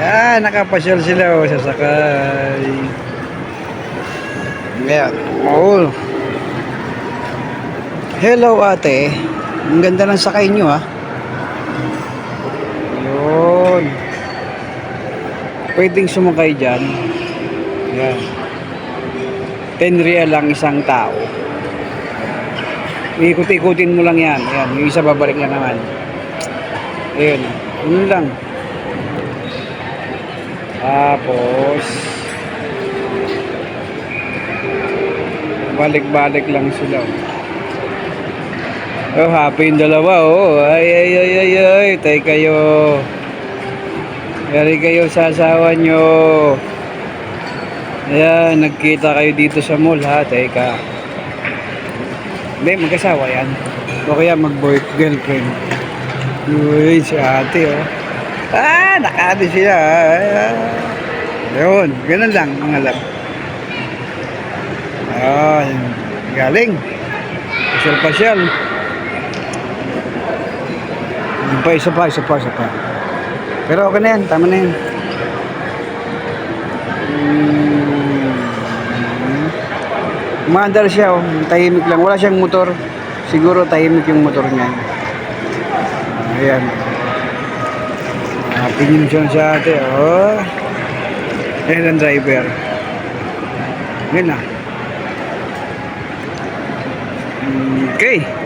Ah, nakapasyal sila oh, sasakay. Ayan. Oh. Hello ate. Ang ganda ng sakay nyo ah. Yun. Pwedeng sumakay dyan. Ayan. 10 real lang isang tao. Ikot-ikutin mo lang yan. Ayan. Yung isa babalik na naman. Ayun. Yun lang. Tapos balik-balik lang sila. Oh, happy yung dalawa, oh. Ay, ay, ay, ay, ay. Tay kayo. Yari kayo sa asawa nyo. Ayan, nagkita kayo dito sa mall, ha? Teka. Hindi, mag-asawa yan. O kaya mag-girlfriend. Uy, si ate, oh. Ah, nakati sila. Yun, ganun lang, mga lab. Ah, galing. Pasyal-pasyal. Yung pa, isa pa, isa pa, isa pa. Pero okay na yan, tama na yan. Hmm. Umaandar siya, oh. tahimik lang. Wala siyang motor. Siguro tahimik yung motor niya. Ayan. Pinimsyon siya ate, oh. Ayan ang driver. Yun na. Okay.